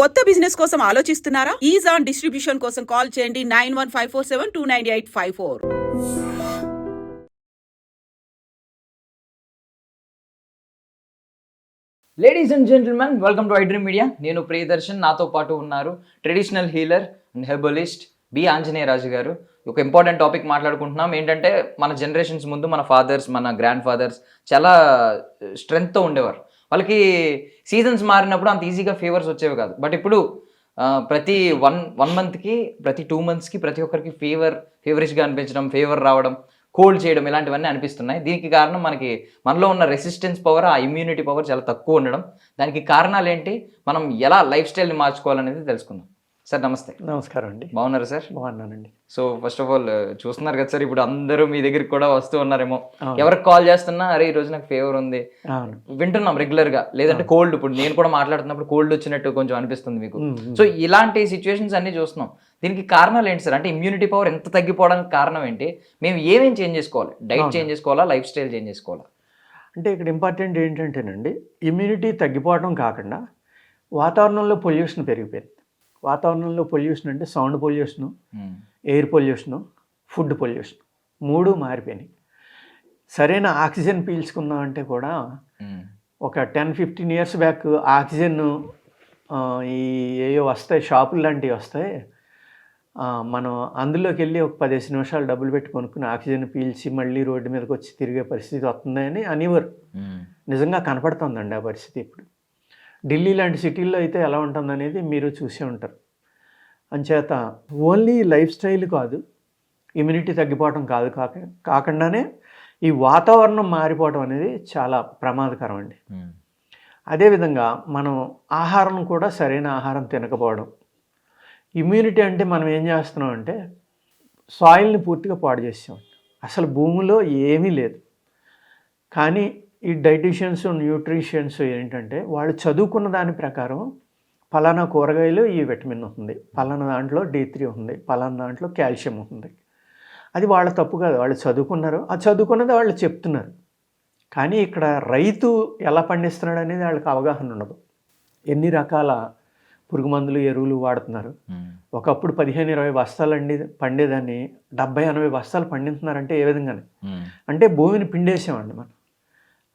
కొత్త బిజినెస్ కోసం ఆలోచిస్తున్నారా? ఈజ్ ఆన్ డిస్ట్రిబ్యూషన్ కోసం కాల్ చేయండి nine one five four seven two nine eight five four. Ladies and gentlemen welcome to iDream media నేను ప్రియదర్శన్ నాతో పాటు ఉన్నారు traditional healer and herbalist B Anjaneya Raju గారు. ఒక ఇంపార్టెంట్ టాపిక్ మాట్లాడుకుంటున్నాం. ఏంటంటే మన జనరేషన్స్ ముందు మన ఫాదర్స్ మన గ్రాండ్ ఫాదర్స్ చాలా స్ట్రెంగ్త్తో ఉండేవారు. వాళ్ళకి సీజన్స్ మారినప్పుడు అంత ఈజీగా ఫీవర్స్ వచ్చేవి కాదు. బట్ ఇప్పుడు ప్రతి వన్ వన్ మంత్కి ప్రతి టూ మంత్స్కి ప్రతి ఒక్కరికి ఫీవర్ ఫీవరిష్గా అనిపించడం ఫీవర్ రావడం కోల్డ్ చేయడం ఇలాంటివన్నీ అనిపిస్తున్నాయి. దీనికి కారణం మనకి మనలో ఉన్న రెసిస్టెన్స్ పవర్ ఆ ఇమ్యూనిటీ పవర్ చాలా తక్కువ ఉండడం. దానికి కారణాలు ఏంటి? మనం ఎలా లైఫ్ స్టైల్ని మార్చుకోవాలనేది తెలుసుకుందాం. సార్ నమస్తే. నమస్కారం అండి. బాగున్నారా సార్? బాగున్నానండి. సో ఫస్ట్ ఆఫ్ ఆల్ చూస్తున్నారు కదా సార్ ఇప్పుడు అందరూ మీ దగ్గరికి కూడా వస్తూ ఉన్నారేమో. ఎవరికి కాల్ చేస్తున్నా అరే ఈ రోజు నాకు ఫీవర్ ఉంది. వింటున్నాం రెగ్యులర్గా. లేదంటే కోల్డ్ ఇప్పుడు నేను కూడా మాట్లాడుతున్నప్పుడు కోల్డ్ వచ్చినట్టు కొంచెం అనిపిస్తుంది మీకు. సో ఇలాంటి సిచ్యువేషన్స్ అన్ని చూస్తున్నాం. దీనికి కారణాలు ఏంటి సార్? అంటే ఇమ్యూనిటీ పవర్ ఎంత తగ్గిపోవడానికి కారణం ఏంటి? మేము ఏమేం చేంజ్ చేసుకోవాలి? డైట్. చేంజ్ చేసుకోవాలా? లైఫ్ స్టైల్ చేంజ్ చేసుకోవాలా? అంటే ఇక్కడ ఇంపార్టెంట్ ఏంటంటేనండి ఇమ్యూనిటీ తగ్గిపోవడం కాకుండా వాతావరణంలో పొల్యూషన్ పెరిగిపోయింది. వాతావరణంలో పొల్యూషన్ అంటే sound pollution um, air pollution food pollution మూడు మారిపోయినాయి. సరైన ఆక్సిజన్ పీల్చుకుందాం అంటే కూడా ఉమ్, ఒక ten fifteen years back oxygen ఈ ఏయో వస్తాయి షాపులు లాంటివి వస్తాయి. మనం అందులోకి వెళ్ళి ఒక పదిహేను నిమిషాలు డబ్బులు పెట్టి కొనుక్కుని ఆక్సిజన్ పీల్చి మళ్ళీ రోడ్డు మీదకి వచ్చి తిరిగే పరిస్థితి వస్తుందని అనేవారు ఉమ్, నిజంగా కనపడుతుందండి ఆ పరిస్థితి ఇప్పుడు. ఢిల్లీ లాంటి సిటీల్లో అయితే ఎలా ఉంటుందనేది మీరు చూసే ఉంటారు. అంచేత ఓన్లీ లైఫ్ స్టైల్ కాదు ఇమ్యూనిటీ తగ్గిపోవడం కాదు కాక కాకుండానే ఈ వాతావరణం మారిపోవడం అనేది చాలా ప్రమాదకరం అండి. అదేవిధంగా మనం ఆహారం కూడా సరైన ఆహారం తినకపోవడం. ఇమ్యూనిటీ అంటే మనం ఏం చేస్తున్నాం అంటే సాయిల్ని పూర్తిగా పాడు చేసాం అసలు భూమిలో ఏమీ లేదు. కానీ ఈ డైటీషియన్స్ న్యూట్రిషియన్స్ ఏంటంటే వాళ్ళు చదువుకున్న దాని ప్రకారం పలానా కూరగాయలు ఈ విటమిన్ ఉంది. పలానా దాంట్లో డి త్రీ ఉంది. పలానా దాంట్లో కాల్షియం ఉంది. అది వాళ్ళ తప్పు కాదు. వాళ్ళు చదువుకున్నారు. ఆ చదువుకున్నది వాళ్ళు చెప్తున్నారు. కానీ ఇక్కడ రైతు ఎలా పండిస్తున్నాడు అనేది వాళ్ళకి అవగాహన ఉండదు. ఎన్ని రకాల పురుగు మందులు ఎరువులు వాడుతున్నారు? ఒకప్పుడు పదిహేను ఇరవై బస్తాలు అండి పండేదాన్ని. డెబ్బై ఎనభై బస్తాలు పండిస్తున్నారంటే ఏ విధంగానే. అంటే భూమిని పిండేసామండి మనం.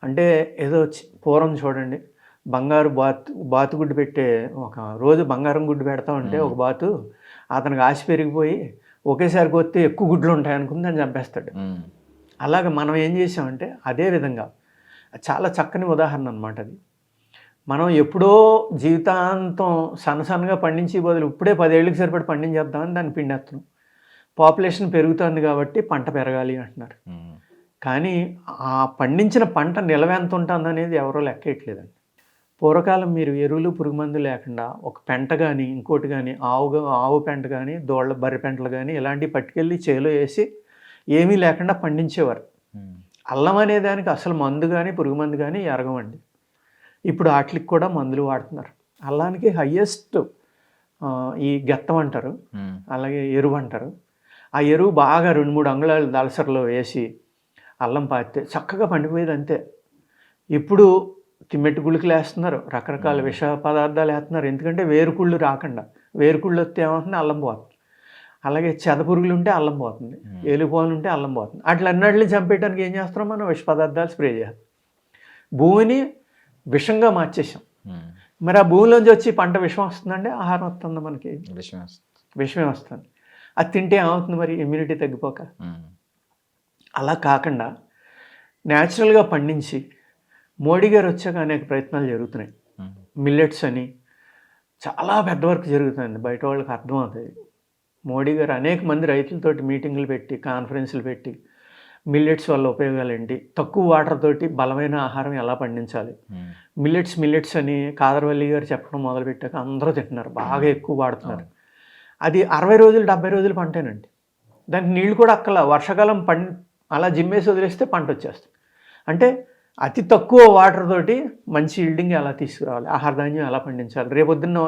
అంటే ఏదో పూర్వం చూడండి బంగారు బాతు బాతు గుడ్డు పెట్టే ఒక రోజు బంగారం గుడ్డు పెడతా ఉంటే ఒక బాతు అతనికి ఆశ పెరిగిపోయి ఒకేసారి కొత్తే ఎక్కువ గుడ్లు ఉంటాయి అనుకుని దాన్ని చంపేస్తాడు. అలాగ మనం ఏం చేసామంటే అదే విధంగా చాలా చక్కని ఉదాహరణ అనమాట అది. మనం ఎప్పుడో జీవితాంతం సన్న సన్నగా పండించి బదులు ఇప్పుడే పదేళ్ళకి సరిపడి పండించేద్దామని దాన్ని పిండేస్తున్నాం. పాపులేషన్ పెరుగుతుంది కాబట్టి పంట పెరగాలి అంటున్నారు. కానీ ఆ పండించిన పంట నిల్వ ఎంత ఉంటుంది అనేది ఎవరో లెక్కేయట్లేదండి. పూర్వకాలం మీరు ఎరువులు పురుగు మందు లేకుండా ఒక పెంట కానీ ఇంకోటి కానీ ఆవు ఆవు పెంట కానీ దోళ్ళ బర్రె పెంటలు కానీ ఇలాంటివి పట్టుకెళ్ళి చేలో వేసి ఏమీ లేకుండా పండించేవారు. అల్లం అనే దానికి అసలు మందు కానీ పురుగు మందు కానీ ఎరగమండి ఇప్పుడు వాటికి కూడా మందులు వాడుతున్నారు. అల్లానికి హయ్యెస్ట్ ఈ గెత్తం అంటారు. అలాగే ఎరువు అంటారు. ఆ ఎరువు బాగా రెండు మూడు అంగుళాలు దళసరలో వేసి అల్లం పాతితే చక్కగా పండిపోయేది అంతే. ఇప్పుడు తిమ్మెట్టు గుళ్ళకి వేస్తున్నారు రకరకాల విష పదార్థాలు వేస్తున్నారు. ఎందుకంటే వేరుకుళ్ళు రాకుండా వేరుకుళ్ళు వస్తే ఏమవుతుంది? అల్లం పోతుంది. అలాగే చెదపురుగులు ఉంటే అల్లం పోతుంది ఏలుపోలు ఉంటే అల్లం పోతుంది. అట్లా అన్నిటిని చంపేయడానికి ఏం చేస్తున్నాం మనం? విష పదార్థాలు స్ప్రే చేయాలి. భూమిని విషంగా మార్చేసాం మరి ఆ భూమిలోంచి వచ్చి పంట విషం వస్తుందండి? ఆహారం వస్తుందా మనకి? విషయం వస్తుంది. విషమే వస్తుంది. అది తింటే ఏమవుతుంది మరి? ఇమ్యూనిటీ తగ్గిపోక. అలా కాకుండా న్యాచురల్గా పండించి మోడీ గారు వచ్చాక అనేక ప్రయత్నాలు జరుగుతున్నాయి. మిల్లెట్స్ అని చాలా పెద్ద వర్క్ జరుగుతుంది బయట వాళ్ళకి అర్థమవుతుంది మోడీ గారు అనేక మంది రైతులతోటి మీటింగులు పెట్టి కాన్ఫరెన్సులు పెట్టి మిల్లెట్స్ వల్ల ఉపయోగాలు ఏంటి? తక్కువ వాటర్ తోటి బలమైన ఆహారం ఎలా పండించాలి? మిల్లెట్స్ మిల్లెట్స్ అని కాదరవల్లి గారు చెప్పడం మొదలుపెట్టాక అందరూ తింటున్నారు. బాగా ఎక్కువ వాడుతున్నారు. అది అరవై రోజులు డెబ్బై రోజులు పంటేనండి. దానికి నీళ్ళు కూడా అక్కల వర్షాకాలం పం అలా జిమ్మేసి వదిలేస్తే పంట వచ్చేస్తుంది. అంటే అతి తక్కువ వాటర్ తోటి మంచి ఈల్డింగ్ ఎలా తీసుకురావాలి? ఆహార ధాన్యం ఎలా పండించాలి? రేపొద్దున్న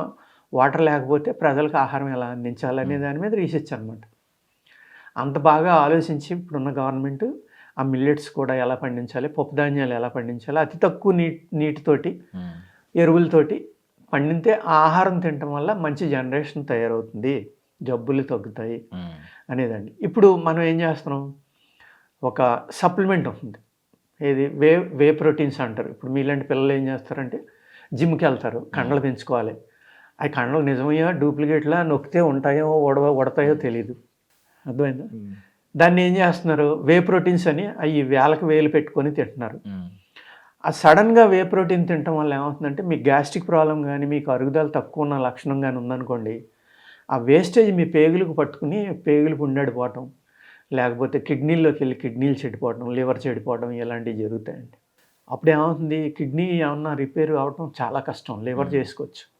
వాటర్ లేకపోతే ప్రజలకు ఆహారం ఎలా అందించాలి అనే దాని మీద రీసెర్చ్ అనమాట అంత బాగా ఆలోచించి ఇప్పుడున్న గవర్నమెంట్ ఆ మిల్లెట్స్ కూడా ఎలా పండించాలి? పప్పు ధాన్యాలు ఎలా పండించాలి? అతి తక్కువ నీ నీటితోటి ఎరువులతోటి పండితే ఆహారం తినటం వల్ల మంచి జనరేషన్ తయారవుతుంది. జబ్బులు తగ్గుతాయి అనేదండి ఇప్పుడు మనం ఏం చేస్తున్నాం? ఒక సప్లిమెంట్ ఉంటుంది. ఏది? వే వే ప్రోటీన్స్ అంటారు. ఇప్పుడు మీలాంటి పిల్లలు ఏం చేస్తారంటే జిమ్కి వెళ్తారు. కండలు పెంచుకోవాలి. అవి కండలు నిజమయ్యా డూప్లికేట్లా నొక్కితే ఉంటాయో ఒడవ ఉడతాయో తెలియదు అర్థమైందా? దాన్ని ఏం చేస్తున్నారు? వే ప్రోటీన్స్ అని అవి వేలకు వేలు పెట్టుకొని తింటున్నారు. ఆ సడన్గా వే ప్రోటీన్ తినటం వల్ల ఏమవుతుందంటే మీకు గ్యాస్ట్రిక్ ప్రాబ్లం కానీ మీకు అరుగుదల తక్కువ ఉన్న లక్షణం కానీ ఉందనుకోండి ఆ వేస్టేజ్ మీ పేగులకు పట్టుకుని పేగులు పుండాడిపోవటం లేకపోతే కిడ్నీల్లోకి వెళ్ళి కిడ్నీలు చెడిపోవటం లివర్ చెడిపోవడం ఇలాంటివి జరుగుతాయండి. అప్పుడు ఏమవుతుంది? కిడ్నీ ఏమన్నా రిపేర్ అవటం చాలా కష్టం. లివర్ చేసుకోవచ్చు.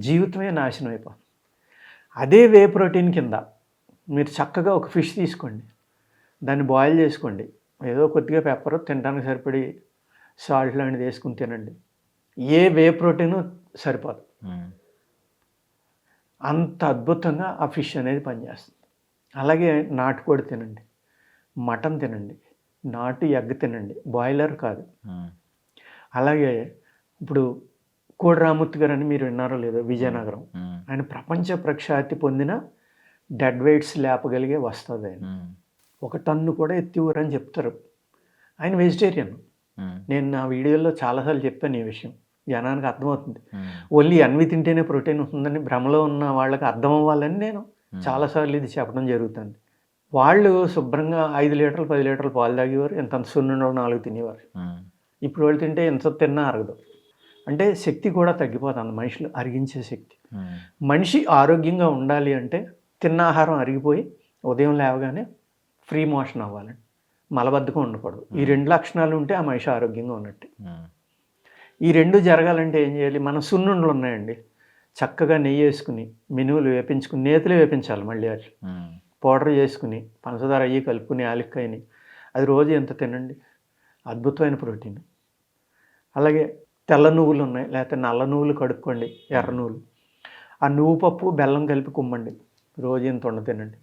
జీవితమే నాశనం అయిపోతుంది. అదే వే ప్రోటీన్ కింద మీరు చక్కగా ఒక ఫిష్ తీసుకోండి. దాన్ని బాయిల్ చేసుకోండి. ఏదో కొద్దిగా పెప్పర్ తినడానికి సరిపడి సాల్ట్ లాంటిది వేసుకుని తినండి. ఏ వే ప్రోటీన్ సరిపోదు. అంత అద్భుతంగా ఆ ఫిష్ అనేది పనిచేస్తుంది. అలాగే నాటుకోడి తినండి. మటన్ తినండి. నాటు ఎగ్ తినండి. బాయిలర్ కాదు. అలాగే ఇప్పుడు కోడి రామూర్తి గారు అని మీరు విన్నారో లేదో విజయనగరం. ఆయన ప్రపంచ ప్రఖ్యాతి పొందిన డెడ్ వెయిట్స్ లేపగలిగే వస్తుంది ఆయన. ఒక టన్ను కూడా ఎత్తివ్వరని చెప్తారు. ఆయన వెజిటేరియన్. నేను నా వీడియోలో చాలాసార్లు చెప్పాను ఈ విషయం. జనానికి అర్థమవుతుంది. ఓన్లీ అన్వి తింటేనే ప్రోటీన్ ఉంటుందని భ్రమలో ఉన్న వాళ్ళకి అర్థం అవ్వాలని నేను చాలాసార్లు ఇది చెప్పడం జరుగుతుంది. వాళ్ళు శుభ్రంగా ఐదు లీటర్లు పది లీటర్లు పాలు తాగేవారు ఎంత సున్నుండో నాలుగు తినేవారు. ఇప్పుడు వాళ్ళు తింటే ఎంత తిన్నా అరగదు. అంటే శక్తి కూడా తగ్గిపోతుంది మనుషులు అరిగించే శక్తి. మనిషి ఆరోగ్యంగా ఉండాలి అంటే తిన్న ఆహారం అరిగిపోయి ఉదయం లేవగానే ఫ్రీ మోషన్ అవ్వాలండి. మలబద్ధకం ఉండకూడదు. ఈ రెండు లక్షణాలు ఉంటే ఆ మనిషి ఆరోగ్యంగా ఉన్నట్టు. ఈ రెండు జరగాలంటే ఏం చేయాలి? మన సున్నుండలు ఉన్నాయండి. చక్కగా నెయ్యి వేసుకుని మినువులు వేపించుకుని నేతులు వేపించాలి మళ్ళీ అది పౌడర్ చేసుకుని పంచదార అయ్యి కలుపుకుని యాలక్కాయని. అది రోజు ఎంత తినండి? అద్భుతమైన ప్రోటీన్. అలాగే తెల్ల నువ్వులు ఉన్నాయి లేకపోతే నల్ల నువ్వులు కడుక్కోండి ఎర్ర నువ్వులు. ఆ నువ్వు పప్పు బెల్లం కలిపి కుమ్మండి రోజు ఇంత ఉండ తినండి.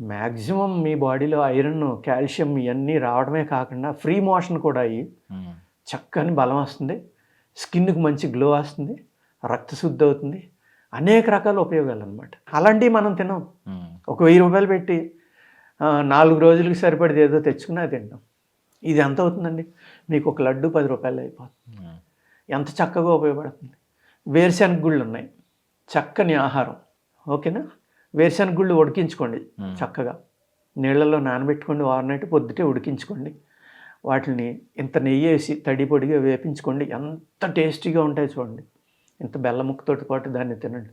మ్యాక్సిమం మీ బాడీలో ఐరన్ కాల్షియం ఇవన్నీ రావడమే కాకుండా ఫ్రీ మోషన్ కూడా అయ్యి చక్కని బలం వస్తుంది స్కిన్కి మంచి గ్లో వస్తుంది రక్తశుద్ధి అవుతుంది. అనేక రకాల ఉపయోగాలు అనమాట అలాంటివి మనం తినాం. ఒక వెయ్యి రూపాయలు పెట్టి నాలుగు రోజులకి సరిపడేది ఏదో తెచ్చుకున్నా తింటాం. ఇది ఎంత అవుతుందండి? మీకు ఒక లడ్డు పది రూపాయలు అయిపోతుంది. ఎంత చక్కగా ఉపయోగపడుతుంది. వేరుశనగ గుళ్ళు ఉన్నాయి. చక్కని ఆహారం. ఓకేనా? వేరుశనగ గుళ్ళు ఉడికించుకోండి చక్కగా. నీళ్ళల్లో నానబెట్టుకోండి వారినట్టు పొద్దుటే ఉడికించుకోండి. వాటిని ఇంత నెయ్యి వేసి తడి పొడిగా వేపించుకోండి. ఎంత టేస్టీగా ఉంటాయి చూడండి. ఇంత బెల్ల ముక్కతోటి పాటు దాన్ని తినండి.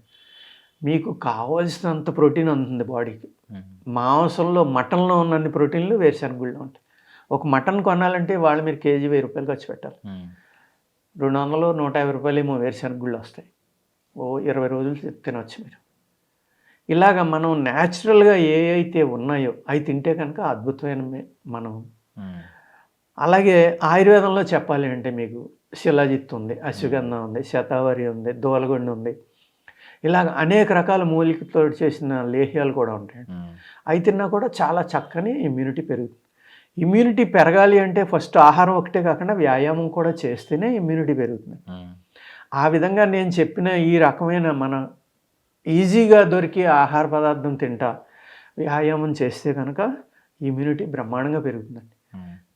మీకు కావాల్సినంత ప్రోటీన్ అందుతుంది బాడీకి. మాంసంలో మటన్లో ఉన్నన్ని ప్రోటీన్లు వేరుశనగ గుళ్ళు ఉంటాయి. ఒక మటన్ కొనాలంటే వాళ్ళు మీరు కేజీ వెయ్యి రూపాయలు ఖర్చు పెట్టాలి. రెండు వందలు నూట యాభై రూపాయలు ఏమో వేరుశనగ గుళ్ళు వస్తాయి. ఓ ఇరవై రోజులు తి- తినొచ్చు మీరు. ఇలాగ మనం న్యాచురల్గా ఏ అయితే ఉన్నాయో అవి తింటే కనుక అద్భుతమైన మనం అలాగే ఆయుర్వేదంలో చెప్పాలి అంటే మీకు శిలాజిత్ ఉంది అశ్వగంధ ఉంది శతావరి ఉంది దోలగొండ ఉంది. ఇలాగ అనేక రకాల మూలికతో చేసిన లేహ్యాలు కూడా ఉంటాయి అవి తిన్నా కూడా చాలా చక్కని ఇమ్యూనిటీ పెరుగుతుంది. ఇమ్యూనిటీ పెరగాలి అంటే ఫస్ట్ ఆహారం ఒకటే కాకుండా వ్యాయామం కూడా చేస్తేనే ఇమ్యూనిటీ పెరుగుతుంది. ఆ విధంగా నేను చెప్పిన ఈ రకమైన మన ఈజీగా దొరికే ఆహార పదార్థం తింటా వ్యాయామం చేస్తే కనుక ఇమ్యూనిటీ బ్రహ్మాండంగా పెరుగుతుందండి.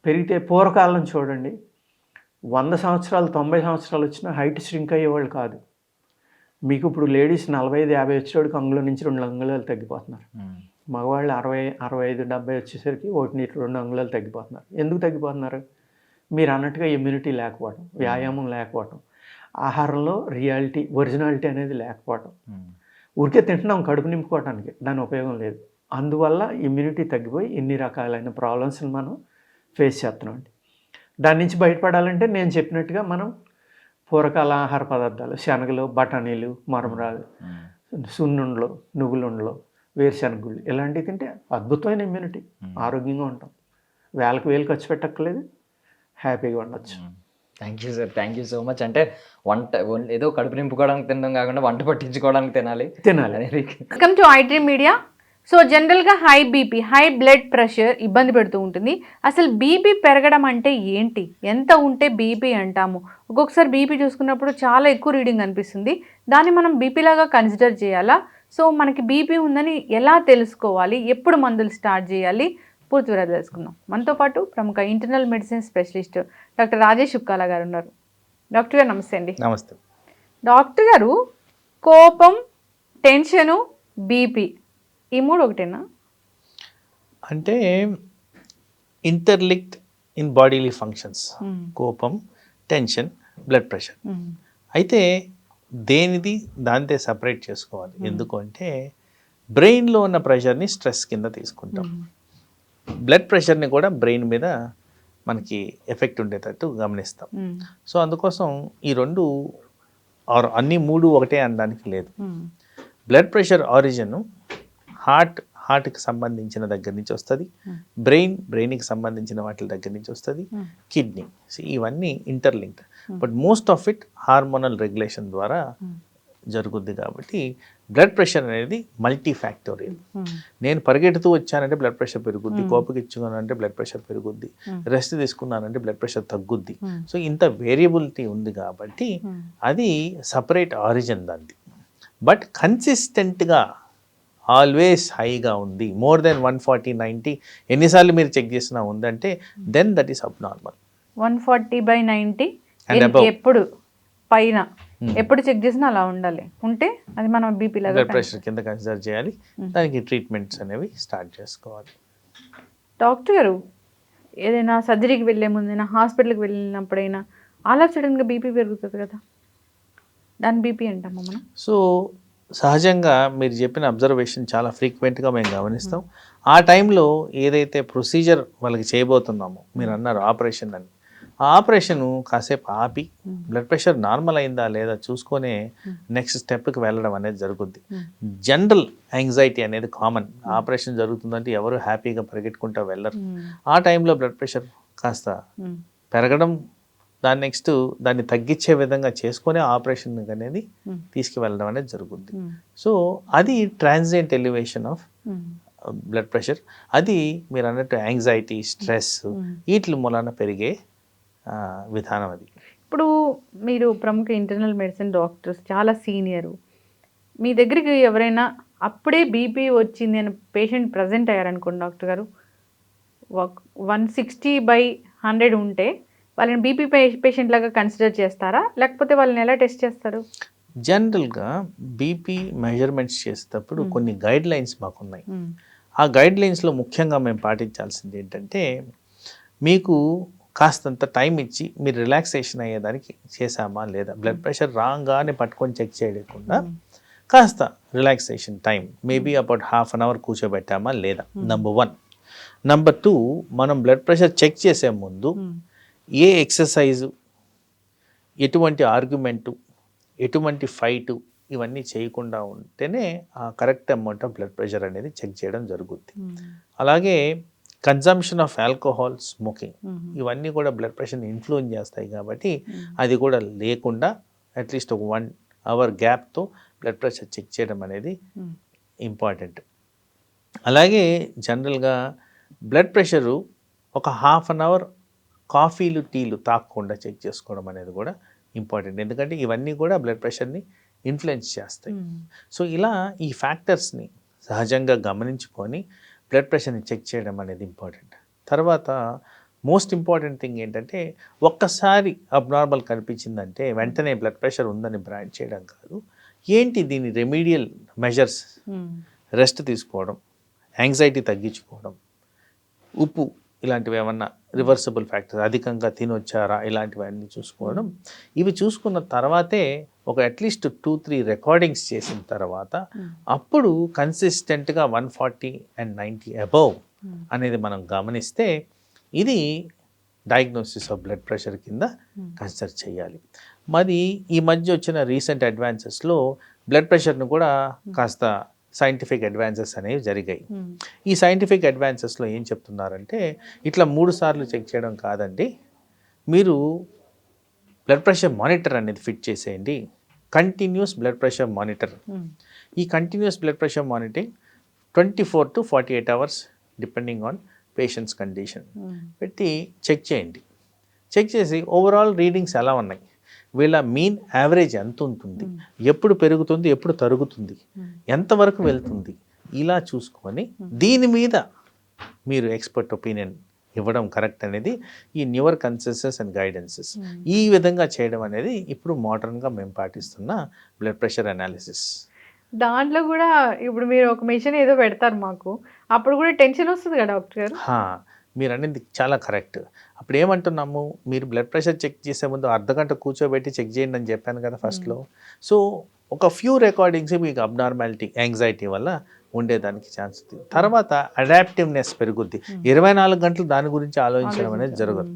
పెరిగితే పూర్వకాలం చూడండి వంద సంవత్సరాలు తొంభై సంవత్సరాలు వచ్చినా హైట్ ష్రింక్ అయ్యేవాళ్ళు కాదు. మీకు ఇప్పుడు లేడీస్ నలభై ఐదు యాభై వచ్చేవాడికి అంగుళం నుంచి రెండు అంగుళాలు తగ్గిపోతున్నారు. మగవాళ్ళు అరవై అరవై ఐదు డెబ్బై వచ్చేసరికి ఒకటి రెండు అంగుళాలు తగ్గిపోతున్నారు. ఎందుకు తగ్గిపోతున్నారు? మీరు అన్నట్టుగా ఇమ్యూనిటీ లేకపోవడం వ్యాయామం లేకపోవడం ఆహారంలో రియాలిటీ ఒరిజినాలిటీ అనేది లేకపోవడం ఊరికే తింటున్నాం కడుపు నింపుకోవడానికి దాని ఉపయోగం లేదు. అందువల్ల ఇమ్యూనిటీ తగ్గిపోయి ఇన్ని రకాలైన ప్రాబ్లమ్స్ని మనం ఫేస్ చేస్తున్నాం దాని నుంచి బయటపడాలంటే నేను చెప్పినట్టుగా మనం పూరకాల ఆహార పదార్థాలు శనగలు బఠానీలు మరమరాలు సున్నుండలు నువ్వులుండలు వేరుశనగుళ్ళు ఇలాంటివి తింటే అద్భుతమైన ఇమ్యూనిటీ ఆరోగ్యంగా ఉంటాం. వేలకు వేలు ఖర్చు పెట్టక్కర్లేదు. హ్యాపీగా ఉండొచ్చు. Thank you sir thank you so much అంటే వంట ఏదో కడుపు నింపుకోవడానికి తినడం కాకుండా వంట పట్టించుకోవడానికి తినాలి. తినాలి. అనేది welcome to iDream media so జనరల్గా high BP high blood pressure ఇబ్బంది పెడుతూ ఉంటుంది. అసలు బీపీ పెరగడం అంటే ఏంటి? ఎంత ఉంటే బీపీ అంటాము? ఒక్కొక్కసారి బీపీ చూసుకున్నప్పుడు చాలా ఎక్కువ రీడింగ్ అనిపిస్తుంది. దాన్ని మనం బీపీ లాగా కన్సిడర్ చేయాలా? సో మనకి బీపీ ఉందని ఎలా తెలుసుకోవాలి? ఎప్పుడు మందులు స్టార్ట్ చేయాలి? పూర్తి వివరాలు తెలుసుకుందాం. మనతో పాటు ప్రముఖ internal medicine specialist doctor Rajesh Ukkala గారు ఉన్నారు. డాక్టర్ గారు నమస్తే అండి. నమస్తే. డాక్టర్ గారు కోపం టెన్షను బీపీ ఈ మూడు ఒకటేనా? అంటే ఇంటర్లిక్ట్ ఇన్ బాడీలీ ఫంక్షన్స్. కోపం టెన్షన్ బ్లడ్ ప్రెషర్. అయితే దేనిది దాంతే సపరేట్ చేసుకోవాలి. ఎందుకు అంటే బ్రెయిన్లో ఉన్న ప్రెషర్ని స్ట్రెస్ కింద తీసుకుంటాం. బ్లడ్ ప్రెషర్ని కూడా బ్రెయిన్ మీద మనకి ఎఫెక్ట్ ఉండేటట్టు గమనిస్తాం. సో అందుకోసం ఈ రెండు ఆర్ అన్ని మూడు ఒకటే అనడానికి లేదు. బ్లడ్ ప్రెషర్ ఆరిజిన్ హార్ట్ హార్ట్కి సంబంధించిన దగ్గర నుంచి వస్తుంది. బ్రెయిన్ బ్రెయిన్కి సంబంధించిన వాటి దగ్గర నుంచి వస్తుంది. కిడ్నీ. ఇవన్నీ interlinked. But most of it hormonal regulation ద్వారా జరుగుద్ది కాబట్టి బ్లడ్ ప్రెషర్ అనేది మల్టీ ఫ్యాక్టోరియల్ నేను పరిగెడుతూ వచ్చానంటే బ్లడ్ ప్రెషర్ పెరుగుద్ది. కోపకిచ్చుకున్నానంటే బ్లడ్ ప్రెషర్ పెరుగుద్ది. రెస్ట్ తీసుకున్నానంటే బ్లడ్ ప్రెషర్ తగ్గుద్ది. సో ఇంత వేరియబిలిటీ ఉంది కాబట్టి అది సపరేట్ ఆరిజిన్ దాన్ని బట్ కన్సిస్టెంట్గా ఆల్వేస్ హైగా ఉంది. More than one forty ninety ఎన్నిసార్లు మీరు చెక్ చేసినా ఉందంటే then that is abnormal one forty by ninety. ఎప్పుడు? పైన. ఎప్పుడు చెక్ చేసినా అలా ఉండాలి. ఉంటే అది మనం బీపీ బ్లడ్ ప్రెషర్ కింద కన్సిడర్ చేయాలి. దానికి ట్రీట్మెంట్స్ అనేవి స్టార్ట్ చేసుకోవాలి. డాక్టర్ గారు ఏదైనా సర్జరీకి వెళ్ళే ముందైనా హాస్పిటల్కి వెళ్ళినప్పుడైనా అలా సడన్గా బీపీ పెరుగుతుంది కదా. దాని బీపీ అంటామా మనం? సో సహజంగా మీరు చెప్పిన అబ్జర్వేషన్ చాలా ఫ్రీక్వెంట్గా మేము గమనిస్తాం. ఆ టైంలో ఏదైతే ప్రొసీజర్ వాళ్ళకి చేయబోతున్నామో మీరు అన్నారు ఆపరేషన్ అని. ఆ ఆపరేషన్ కాసేపు ఆపి బ్లడ్ ప్రెషర్ నార్మల్ అయిందా లేదా చూసుకొనే నెక్స్ట్ స్టెప్కి వెళ్ళడం అనేది జరుగుద్ది. జనరల్ యాంగ్జైటీ అనేది కామన్ ఆపరేషన్ జరుగుతుందంటే ఎవరు హ్యాపీగా పరిగెట్టుకుంటూ వెళ్ళరు. ఆ టైంలో బ్లడ్ ప్రెషర్ కాస్త పెరగడం దాని నెక్స్ట్ దాన్ని తగ్గించే విధంగా చేసుకునే ఆపరేషన్ అనేది తీసుకువెళ్ళడం అనేది జరుగుద్ది. సో అది transient elevation of blood pressure. అది మీరు అన్నట్టు యాంగ్జైటీ స్ట్రెస్ వీటి మూలాన పెరిగే విధానం అది. ఇప్పుడు మీరు ప్రముఖ ఇంటర్నల్ మెడిసిన్ డాక్టర్స్ చాలా సీనియరు మీ దగ్గరికి ఎవరైనా అప్పుడే బీపీ వచ్చింది అని పేషెంట్ ప్రజెంట్ అయ్యారనుకోండి డాక్టర్ గారు వన్ సిక్స్టీ బై హండ్రెడ్ ఉంటే వాళ్ళని బీపీ పేషెంట్ లాగా కన్సిడర్ చేస్తారా? లేకపోతే వాళ్ళని ఎలా టెస్ట్ చేస్తారు? జనరల్గా బీపీ మెజర్మెంట్స్ చేసేటప్పుడు కొన్ని గైడ్ లైన్స్ మాకున్నాయి ఆ గైడ్ లైన్స్లో ముఖ్యంగా మేము పాటించాల్సింది ఏంటంటే మీకు కాస్తంత టైం ఇచ్చి మీరు రిలాక్సేషన్ అయ్యేదానికి చేసామా లేదా? బ్లడ్ ప్రెషర్ రాగానే పట్టుకొని చెక్ చేయకుండా కాస్త relaxation time maybe about half an hour కూర్చోబెట్టామా లేదా? నంబర్ వన్ నంబర్ టూ మనం బ్లడ్ ప్రెషర్ చెక్ చేసే ముందు ఏ ఎక్సర్సైజు ఎటువంటి ఆర్గ్యుమెంటు ఎటువంటి ఫైటు ఇవన్నీ చేయకుండా ఉంటేనే ఆ correct amount of blood pressure అనేది చెక్ చేయడం జరుగుద్ది. అలాగే కన్జంప్షన్ ఆఫ్ ఆల్కహాల్ స్మోకింగ్ ఇవన్నీ కూడా బ్లడ్ ప్రెషర్ని ఇన్ఫ్లుయెన్స్ చేస్తాయి కాబట్టి అది కూడా లేకుండా అట్లీస్ట్ ఒక వన్ అవర్ గ్యాప్తో బ్లడ్ ప్రెషర్ చెక్ చేయడం అనేది ఇంపార్టెంట్. అలాగే జనరల్గా బ్లడ్ ప్రెషరు ఒక హాఫ్ అన్ అవర్ కాఫీలు టీలు తాగకుండా చెక్ చేసుకోవడం అనేది కూడా ఇంపార్టెంట్. ఎందుకంటే ఇవన్నీ కూడా బ్లడ్ ప్రెషర్ని ఇన్ఫ్లుయెన్స్ చేస్తాయి. సో ఇలా ఈ ఫ్యాక్టర్స్ని సహజంగా గమనించుకొని బ్లడ్ ప్రెషర్ని చెక్ చేయడం అనేది ఇంపార్టెంట్. తర్వాత మోస్ట్ ఇంపార్టెంట్ థింగ్ ఏంటంటే ఒక్కసారి అబ్నార్మల్ కనిపించిందంటే వెంటనే బ్లడ్ ప్రెషర్ ఉందని బ్రాండ్ చేయడం కాదు. ఏంటి దీని రెమీడియల్ మెజర్స్? రెస్ట్ తీసుకోవడం యాంగ్జైటీ తగ్గించుకోవడం ఉప్పు ఇలాంటివి ఏమన్నా రివర్సబుల్ ఫ్యాక్టర్స్ అధికంగా తినొచ్చారా? ఇలాంటివన్నీ చూసుకోవడం. ఇవి చూసుకున్న తర్వాతే ఒక అట్లీస్ట్ టూ త్రీ రికార్డింగ్స్ చేసిన తర్వాత అప్పుడు కన్సిస్టెంట్గా one forty and ninety above అనేది మనం గమనిస్తే ఇది డయాగ్నోసిస్ ఆఫ్ బ్లడ్ ప్రెషర్ కింద కన్సిడర్ చేయాలి. మరి ఈ మధ్య వచ్చిన రీసెంట్ అడ్వాన్సెస్లో బ్లడ్ ప్రెషర్ను కూడా కాస్త సైంటిఫిక్ అడ్వాన్సెస్ అనేవి జరిగాయి. ఈ సైంటిఫిక్ అడ్వాన్సెస్లో ఏం చెప్తున్నారంటే ఇట్లా మూడు సార్లు చెక్ చేయడం కాదండి. మీరు బ్లడ్ ప్రెషర్ మానిటర్ అనేది ఫిట్ చేసేయండి. Continuous blood pressure monitor. ఈ continuous blood pressure monitoring twenty four to forty eight hours depending on patient's condition. పెట్టి చెక్ చేయండి. చెక్ చేసి ఓవరాల్ రీడింగ్స్ ఎలా ఉన్నాయి? వీళ్ళ మీన్ యావరేజ్ ఎంత ఉంటుంది ఎప్పుడు పెరుగుతుంది? ఎప్పుడు తరుగుతుంది? ఎంతవరకు వెళ్తుంది? ఇలా చూసుకొని దీని మీద మీరు ఎక్స్పర్ట్ ఒపీనియన్ ఇవ్వడం కరెక్ట్ అనేది ఈ న్యూవర్ కన్సెన్సెస్ అండ్ గైడెన్సెస్. ఈ విధంగా చేయడం అనేది ఇప్పుడు మోడర్న్గా మేము పాటిస్తున్న బ్లడ్ ప్రెషర్ అనాలిసిస్. దాంట్లో కూడా ఇప్పుడు మీరు ఒక మెషిన్ ఏదో పెడతారు మాకు. అప్పుడు కూడా టెన్షన్ వస్తుంది కదా డాక్టర్ గారు? మీరు అనేది చాలా కరెక్ట్. అప్పుడు ఏమంటున్నాము? మీరు బ్లడ్ ప్రెషర్ చెక్ చేసే ముందు అర్ధ గంట కూర్చోబెట్టి చెక్ చేయండి అని చెప్పాను కదా ఫస్ట్లో సో ఒక ఫ్యూ రికార్డింగ్స్ మీకు అబ్నార్మాలిటీ యాంగ్జైటీ వల్ల ఉండేదానికి ఛాన్స్ ఉంది. తర్వాత అడాప్టివ్నెస్ పెరుగుద్ది. ఇరవై నాలుగు గంటలు దాని గురించి ఆలోచించడం అనేది జరగదు.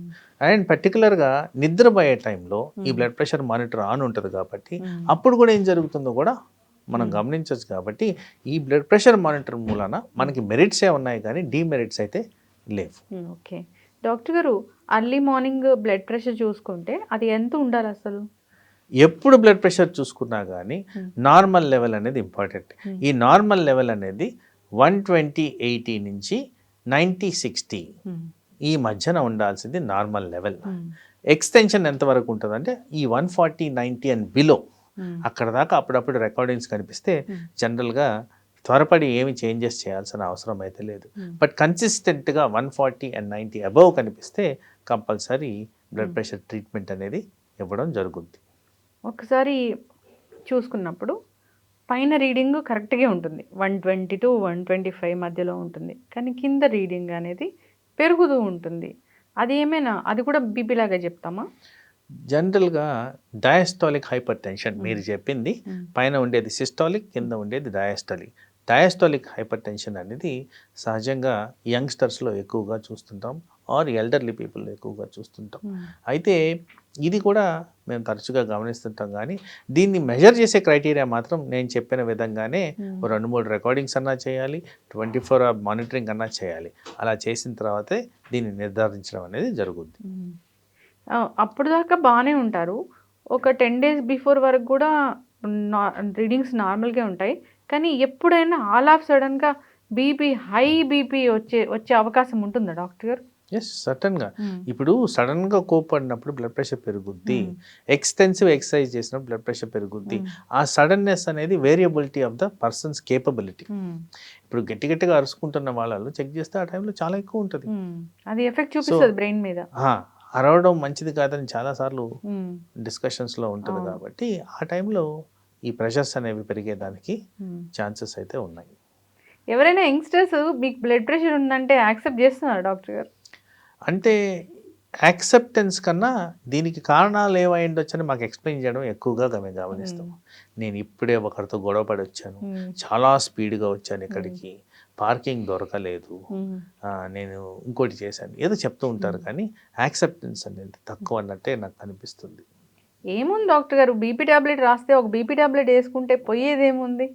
అండ్ పర్టికులర్గా నిద్రపోయే టైంలో ఈ బ్లడ్ ప్రెషర్ మానిటర్ ఆన్ ఉంటుంది కాబట్టి అప్పుడు కూడా ఏం జరుగుతుందో కూడా మనం గమనించవచ్చు కాబట్టి ఈ బ్లడ్ ప్రెషర్ మానిటర్ మూలాన మనకి మెరిట్సే ఉన్నాయి కానీ డీమెరిట్స్ అయితే లేవు. ఓకే డాక్టర్ గారు అర్లీ మార్నింగ్ బ్లడ్ ప్రెషర్ చూసుకుంటే అది ఎంత ఉండాలి అసలు? ఎప్పుడు బ్లడ్ ప్రెషర్ చూసుకున్నా కానీ నార్మల్ లెవెల్ అనేది ఇంపార్టెంట్ ఈ నార్మల్ లెవెల్ అనేది వన్ ట్వంటీ ఎయిటీ నుంచి నైంటీ సిక్స్టీ ఈ మధ్యన ఉండాల్సింది నార్మల్ లెవెల్ ఎక్స్టెన్షన్ ఎంతవరకు ఉంటుందంటే ఈ one forty ninety and below అక్కడ దాకా అప్పుడప్పుడు రికార్డింగ్స్ కనిపిస్తే జనరల్గా త్వరపడి ఏమి చేంజెస్ చేయాల్సిన అవసరం అయితే లేదు. బట్ కన్సిస్టెంట్గా one forty and ninety above కనిపిస్తే కంపల్సరీ బ్లడ్ ప్రెషర్ ట్రీట్మెంట్ అనేది ఇవ్వడం జరుగుద్ది. ఒకసారి చూసుకున్నప్పుడు పైన రీడింగ్ కరెక్ట్గా ఉంటుంది. One twenty to one twenty five మధ్యలో ఉంటుంది. కానీ కింద రీడింగ్ అనేది పెరుగుతూ ఉంటుంది. అది ఏమైనా అది కూడా బీపీ లాగా చెప్తామా? జనరల్గా డయాస్టాలిక్ హైపర్ టెన్షన్ మీరు చెప్పింది పైన ఉండేది సిస్టాలిక్ కింద ఉండేది డయాస్టాలిక్. డయాస్టాలిక్ హైపర్ టెన్షన్ అనేది సహజంగా యంగ్స్టర్స్లో ఎక్కువగా చూస్తుంటాం ఆర్ ఎల్డర్లీ పీపుల్లో ఎక్కువగా చూస్తుంటాం. అయితే ఇది కూడా మేము తరచుగా గమనిస్తుంటాం కానీ దీన్ని మెజర్ చేసే క్రైటీరియా మాత్రం నేను చెప్పిన విధంగానే ఓ రెండు మూడు రికార్డింగ్స్ అన్నా చేయాలి ట్వంటీ ఫోర్ అవర్ మానిటరింగ్ అన్నా చేయాలి. అలా చేసిన తర్వాతే దీన్ని నిర్ధారించడం అనేది జరుగుద్ది. ఆ, అప్పుడు దాకా బాగానే ఉంటారు. ఒక టెన్ డేస్ బిఫోర్ వరకు కూడా నా రీడింగ్స్ నార్మల్గా ఉంటాయి. కానీ ఎప్పుడైనా ఆల్ ఆఫ్ సడన్గా బీపీ హై బీపీ వచ్చే వచ్చే అవకాశం ఉంటుందా డాక్టర్ గారు? ఎస్ సటన్గా ఇప్పుడు సడన్గా కోపడినప్పుడు బ్లడ్ ప్రెషర్ పెరుగుద్ది. ఎక్స్టెన్సివ్ ఎక్సర్సైజ్ చేసినప్పుడు బ్లడ్ ప్రెషర్ పెరుగుద్ది. ఆ సడన్నెస్ అనేది variability of the person's capability ఇప్పుడు గట్టి గట్టిగా అరుచుకుంటున్న వాళ్ళలో చెక్ చేస్తే ఆ టైంలో చాలా ఎక్కువ ఉంటుంది. అది ఎఫెక్ట్ చూపిస్తుంది బ్రెయిన్ మీద. అరవడం మంచిది కాదని చాలాసార్లు. డిస్కషన్స్లో ఉంటుంది. కాబట్టి ఆ టైంలో ఈ ప్రెషర్స్ అనేవి పెరిగేదానికి మ్మ్. ఛాన్సెస్ అయితే ఉన్నాయి. ఎవరైనా యంగ్స్టర్స్ మీకు బ్లడ్ ప్రెషర్ ఉందంటే యాక్సెప్ట్ చేస్తున్నారు డాక్టర్ గారు? అంటే యాక్సెప్టెన్స్ కన్నా దీనికి కారణాలు ఏమై ఉండొచ్చని మాకు ఎక్స్ప్లెయిన్ చేయడం ఎక్కువగా మేము గమనిస్తాం. నేను ఇప్పుడే ఒకరితో గొడవ పడి వచ్చాను. మ్మ్. చాలా స్పీడ్గా వచ్చాను ఇక్కడికి. పార్కింగ్ దొరకలేదు. నేను ఇంకోటి చేశాను. ఏదో చెప్తూ ఉంటారు కానీ యాక్సెప్టెన్స్ అనేది తక్కువ అన్నట్టే నాకు అనిపిస్తుంది. ఏముంది డాక్టర్ గారు? బీపీ టాబ్లెట్ రాస్తే ఒక బీపీ టాబ్లెట్ వేసుకుంటే పోయేది ఏముంది?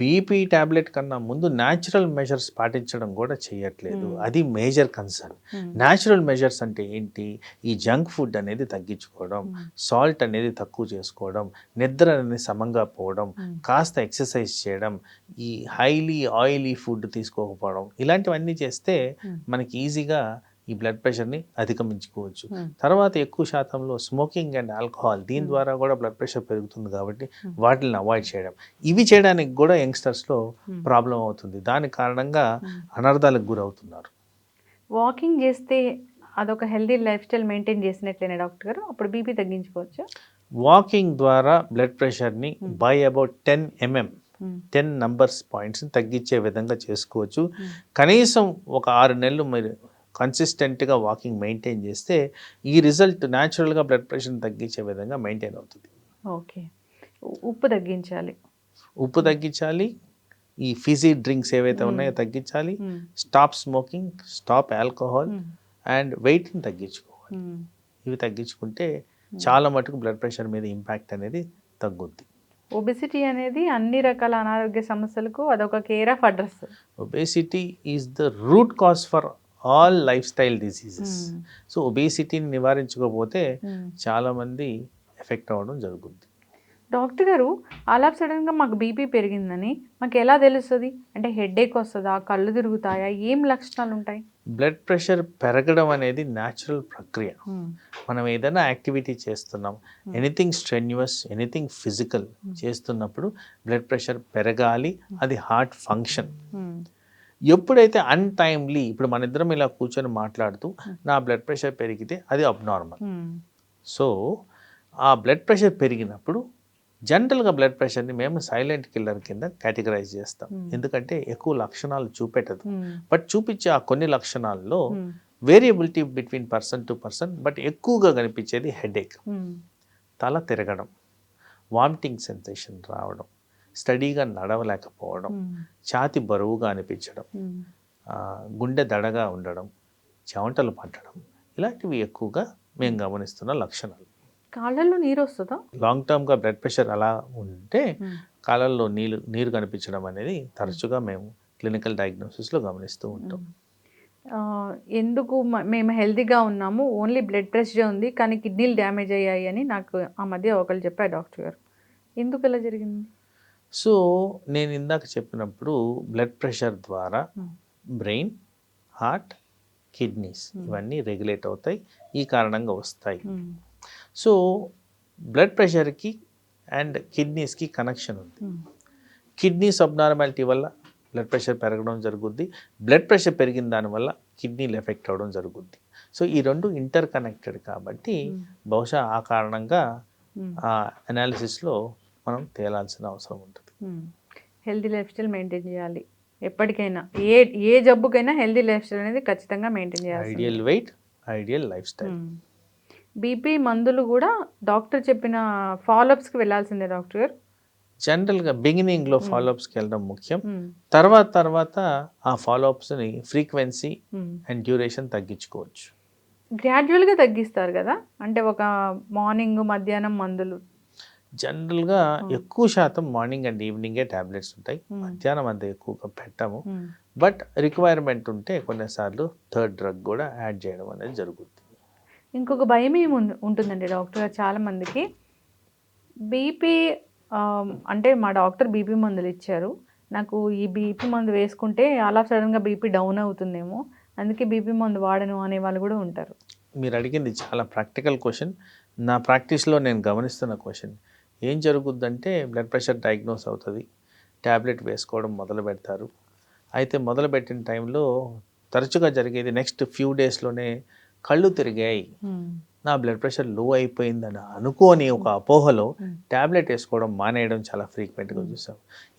బీపీ టాబ్లెట్ కన్నా ముందు న్యాచురల్ మెజర్స్ పాటించడం కూడా చేయట్లేదు అది మేజర్ కన్సర్న్. న్యాచురల్ మెజర్స్ అంటే ఏంటి? ఈ జంక్ ఫుడ్ అనేది తగ్గించుకోవడం సాల్ట్ అనేది తక్కువ చేసుకోవడం నిద్ర అనేది సమంగా పోవడం కాస్త ఎక్సర్సైజ్ చేయడం ఈ హైలీ ఆయిలీ ఫుడ్ తీసుకోకపోవడం ఇలాంటివన్నీ చేస్తే మనకి ఈజీగా ఈ బ్లడ్ ప్రెషర్ని అధిగమించుకోవచ్చు. తర్వాత ఎక్కువ శాతంలో స్మోకింగ్ అండ్ ఆల్కహాల్ దీని ద్వారా కూడా బ్లడ్ ప్రెషర్ పెరుగుతుంది కాబట్టి వాటిని అవాయిడ్ చేయడం. ఇవి చేయడానికి కూడా యంగ్స్టర్స్లో ప్రాబ్లం అవుతుంది. దాని కారణంగా అనర్థాలకు గురవుతున్నారు. వాకింగ్ చేస్తే అదొక హెల్దీ లైఫ్ స్టైల్ మెయింటైన్ చేసినట్లేనే డాక్టర్ గారు? అప్పుడు బీపీ తగ్గించుకోవచ్చు? వాకింగ్ ద్వారా blood ప్రెషర్ని by about ten mm ten numbers పాయింట్స్ని తగ్గించే విధంగా చేసుకోవచ్చు. కనీసం ఒక ఆరు నెలలు మీరు కన్సిస్టెంట్గా వాకింగ్ మెయింటైన్ చేస్తే ఈ రిజల్ట్ న్యాచురల్గా బ్లడ్ ప్రెషర్ని తగ్గించే విధంగా మెయింటైన్ అవుతుంది. ఓకే. ఉప్పు తగ్గించాలి. ఉప్పు తగ్గించాలి. ఈ ఫిజీ డ్రింక్స్ ఏవైతే ఉన్నాయో తగ్గించాలి. Stop smoking stop alcohol. And వెయిట్ని తగ్గించుకోవాలి. ఇవి తగ్గించుకుంటే చాలా మటుకు బ్లడ్ ప్రెషర్ మీద ఇంపాక్ట్ అనేది తగ్గుద్ది. ఒబెసిటీ అనేది అన్ని రకాల అనారోగ్య సమస్యలకు అదొక care of address obesity is the root cause for all life style diseases so ఒబేసిటీని నివారించకపోతే చాలామంది ఎఫెక్ట్ అవ్వడం జరుగుద్ది. డాక్టర్ గారు అలా సడన్గా మాకు బీపీ పెరిగిందని మాకు ఎలా తెలుస్తుంది? అంటే హెడేక్ వస్తుందా? కళ్ళు తిరుగుతాయా? ఏం లక్షణాలు ఉంటాయి బ్లడ్ ప్రెషర్ పెరగడం అనేది న్యాచురల్ ప్రక్రియ. మనం ఏదైనా యాక్టివిటీ చేస్తున్నాం ఎనీథింగ్ స్ట్రెన్యువస్ ఎనీథింగ్ ఫిజికల్ చేస్తున్నప్పుడు బ్లడ్ ప్రెషర్ పెరగాలి అది హార్ట్ ఫంక్షన్. ఎప్పుడైతే అన్టైమ్లీ ఇప్పుడు మన ఇద్దరం ఇలా కూర్చొని మాట్లాడుతూ నా బ్లడ్ ప్రెషర్ పెరిగితే అది అబ్నార్మల్ సో ఆ బ్లడ్ ప్రెషర్ పెరిగినప్పుడు జనరల్గా బ్లడ్ ప్రెషర్ని మేము సైలెంట్ కిల్లర్ కింద కేటగరైజ్ చేస్తాం. ఎందుకంటే ఎక్కువ లక్షణాలు చూపెట్టదు. బట్ చూపించే ఆ కొన్ని లక్షణాల్లో variability between person to person but ఎక్కువగా కనిపించేది హెడేక్ తల తిరగడం వామిటింగ్ సెన్సేషన్ రావడం స్టడీగా నడవలేకపోవడం ఛాతి బరువుగా అనిపించడం గుండె దడగా ఉండడం చెమటలు పట్టడం ఇలాంటివి ఎక్కువగా మేము గమనిస్తున్న లక్షణాలు. కాళ్ళల్లో నీరు వస్తుందా లాంగ్ టర్మ్గా బ్లడ్ ప్రెషర్ అలా ఉంటే కాళ్ళల్లో నీళ్ళు నీరు కనిపించడం అనేది తరచుగా మేము క్లినికల్ డయాగ్నోసిస్లో గమనిస్తూ ఉంటాం. ఎందుకు మేము హెల్తీగా ఉన్నాము ఓన్లీ బ్లడ్ ప్రెషర్ ఉంది కానీ కిడ్నీలు డ్యామేజ్ అయ్యాయి అని నాకు ఆ మధ్య ఒకరు చెప్పారు డాక్టర్ గారు. ఎందుకు ఇలా జరిగింది? సో నేను ఇందాక చెప్పినప్పుడు బ్లడ్ ప్రెషర్ ద్వారా బ్రెయిన్ హార్ట్ కిడ్నీస్ ఇవన్నీ రెగ్యులేట్ అవుతాయి ఈ కారణంగా వస్తాయి. సో బ్లడ్ ప్రెషర్కి అండ్ కిడ్నీస్కి కనెక్షన్ ఉంది. కిడ్నీస్ అబ్నార్మాలిటీ వల్ల బ్లడ్ ప్రెషర్ పెరగడం జరుగుద్ది. బ్లడ్ ప్రెషర్ పెరిగిన దానివల్ల కిడ్నీలు ఎఫెక్ట్ అవ్వడం జరుగుద్ది. సో ఈ రెండు ఇంటర్ కనెక్టెడ్ కాబట్టి బహుశా ఆ కారణంగా ఆ అనాలిసిస్లో మనం తేలాల్సిన అవసరం ఉంటుంది. హెల్తీ లైఫ్ స్టైల్ మెయింటైన్ చేయాలి. ఎప్పటికైనా. ఏ ఏ జబ్బుకైనా హెల్తీ లైఫ్ స్టైల్ అనేది ఖచ్చితంగా మెయింటైన్ చేయాలి ideal weight ideal life style BP మందులు కూడా డాక్టర్ చెప్పిన ఫాలోఅప్స్కి వెళ్ళాల్సిందే డాక్టర్ గారు. జనరల్గా బిగినింగ్లో ఫాలోఅప్స్కి వెళ్ళడం ముఖ్యం. తర్వాత తర్వాత ఆ ఫాలోఅప్స్ని ఫ్రీక్వెన్సీ అండ్ డ్యూరేషన్ తగ్గించుకోవచ్చు. గ్రాడ్యువల్గా తగ్గిస్తారు కదా. అంటే ఒక మార్నింగ్ మధ్యాహ్నం మందులు. జనరల్గా ఎక్కువ శాతం మార్నింగ్ అండ్ ఈవినింగే ట్యాబ్లెట్స్ ఉంటాయి. మధ్యాహ్నం అంత ఎక్కువగా పెట్టాము. బట్ రిక్వైర్మెంట్ ఉంటే కొన్నిసార్లు థర్డ్ డ్రగ్ కూడా యాడ్ చేయడం అనేది జరుగుతుంది. ఇంకొక భయం ఏమి ఉంటుందండి డాక్టర్ చాలా మందికి. బీపీ అంటే మా డాక్టర్ బీపీ మందులు ఇచ్చారు. నాకు ఈ బీపీ మందు వేసుకుంటే అలా సడన్గా బీపీ డౌన్ అవుతుందేమో. అందుకే బీపీ మందు వాడను అనే వాళ్ళు కూడా ఉంటారు. మీరు అడిగింది చాలా ప్రాక్టికల్ క్వశ్చన్. నా ప్రాక్టీస్లో నేను గమనిస్తున్న క్వశ్చన్. ఏం జరుగుద్దంటే బ్లడ్ ప్రెషర్ డయాగ్నోస్ అవుతుంది. ట్యాబ్లెట్ వేసుకోవడం మొదలు పెడతారు. అయితే మొదలు పెట్టిన టైంలో తరచుగా జరిగేది నెక్స్ట్ ఫ్యూ డేస్లోనే కళ్ళు తిరిగాయి. నా బ్లడ్ ప్రెషర్లో అయిపోయిందని అనుకోని ఒక అపోహలో ట్యాబ్లెట్ వేసుకోవడం మానేయడం చాలా ఫ్రీక్వెంట్గా చూసాం.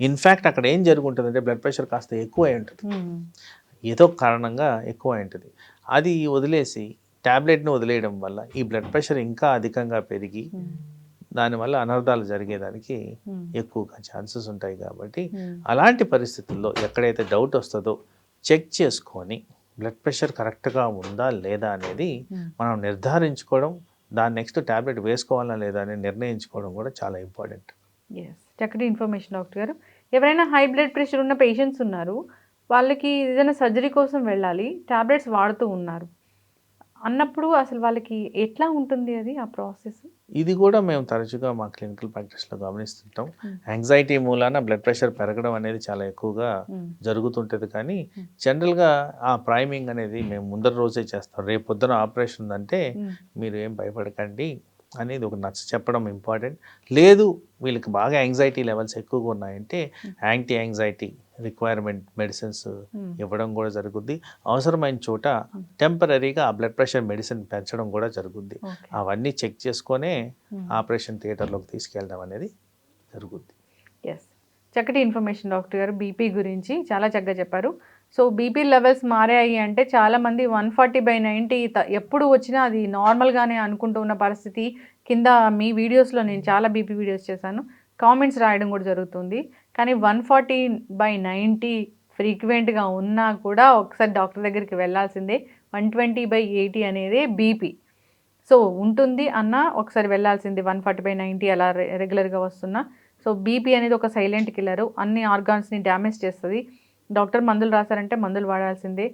ఇన్ఫ్యాక్ట్ అక్కడ ఏం జరుగుంటుందంటే బ్లడ్ ప్రెషర్ కాస్త ఎక్కువ అయి ఉంటుంది ఏదో కారణంగా ఎక్కువ అయి ఉంటుంది. అది వదిలేసి ట్యాబ్లెట్ని వదిలేయడం వల్ల ఈ బ్లడ్ ప్రెషర్ ఇంకా అధికంగా పెరిగి దానివల్ల అనర్థాలు జరిగేదానికి ఎక్కువగా ఛాన్సెస్ ఉంటాయి కాబట్టి అలాంటి పరిస్థితుల్లో ఎక్కడైతే డౌట్ వస్తుందో చెక్ చేసుకొని బ్లడ్ ప్రెషర్ కరెక్ట్గా ఉందా లేదా అనేది మనం నిర్ధారించుకోవడం దాని నెక్స్ట్ ట్యాబ్లెట్ వేసుకోవాలా లేదా అని నిర్ణయించుకోవడం కూడా చాలా ఇంపార్టెంట్. ఎస్ చక్కటి ఇన్ఫర్మేషన్ డాక్టర్ గారు. ఎవరైనా హై బ్లడ్ ప్రెషర్ ఉన్న పేషెంట్స్ ఉన్నారు వాళ్ళకి ఏదైనా సర్జరీ కోసం వెళ్ళాలి టాబ్లెట్స్ వాడుతూ ఉన్నారు. అన్నప్పుడు అసలు వాళ్ళకి ఎట్లా ఉంటుంది అది ఆ ప్రాసెస్? ఇది కూడా మేము తరచుగా మా క్లినికల్ ప్రాక్టీస్లో గమనిస్తుంటాం. యాంగ్జైటీ మూలాన బ్లడ్ ప్రెషర్ పెరగడం అనేది చాలా ఎక్కువగా జరుగుతుంటుంది కానీ జనరల్గా ఆ ప్రైమింగ్ అనేది మేము ముందర రోజే చేస్తాం. రేపు పొద్దున ఆపరేషన్ ఉందంటే మీరు ఏం భయపడకండి అనేది ఒక నచ్చ చెప్పడం ఇంపార్టెంట్. లేదు వీళ్ళకి బాగా యాంగ్జైటీ లెవెల్స్ ఎక్కువగా ఉన్నాయంటే యాంటీ యాంగ్జైటీ రిక్వైర్మెంట్ మెడిసిన్స్ ఇవ్వడం కూడా జరుగుద్ది. అవసరమైన చోట టెంపరీగా ఆ బ్లడ్ ప్రెషర్ మెడిసిన్ పెంచడం కూడా జరుగుద్ది. అవన్నీ చెక్ చేసుకొనే ఆపరేషన్ థియేటర్లోకి తీసుకెళ్ళడం అనేది జరుగుద్ది. ఎస్ చక్కటి ఇన్ఫర్మేషన్ డాక్టర్ గారు బీపీ గురించి చాలా చక్కగా చెప్పారు. సో బీపీ లెవెల్స్ మారాయి అంటే చాలామంది వన్ ఫార్టీ బై నైంటీ ఎప్పుడు వచ్చినా అది నార్మల్గానే అనుకుంటూ ఉన్న పరిస్థితి. కింద మీ వీడియోస్లో నేను చాలా బీపీ వీడియోస్ చేశాను. కామెంట్స్ రాయడం కూడా జరుగుతుంది. కానీ వన్ ఫార్టీ బై నైంటీ ఫ్రీక్వెంట్గా ఉన్నా కూడా ఒకసారి డాక్టర్ దగ్గరికి వెళ్ళాల్సిందే. వన్ ట్వంటీ బై ఎయిటీ అనేది బీపీ. సో ఉంటుంది అన్న ఒకసారి వెళ్ళాల్సింది వన్ ఫార్టీ బై నైంటీ అలా రె- రెగ్యులర్గా వస్తున్నా. సో బీపీ అనేది ఒక సైలెంట్ కిల్లరు. అన్ని ఆర్గాన్స్ని డ్యామేజ్ చేస్తుంది. డాక్టర్ మందులు రాశారంటే మందులు వాడాల్సిందే.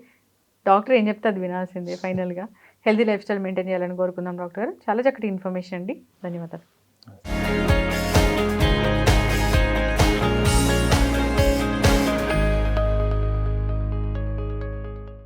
డాక్టర్ ఏం చెప్తే అది వినాల్సిందే ఫైనల్గా. హెల్తీ లైఫ్ స్టైల్ మెయింటైన్ చేయాలని కోరుకుందాం డాక్టర్ చాలా చక్కటి ఇన్ఫర్మేషన్ అండి. ధన్యవాదాలు.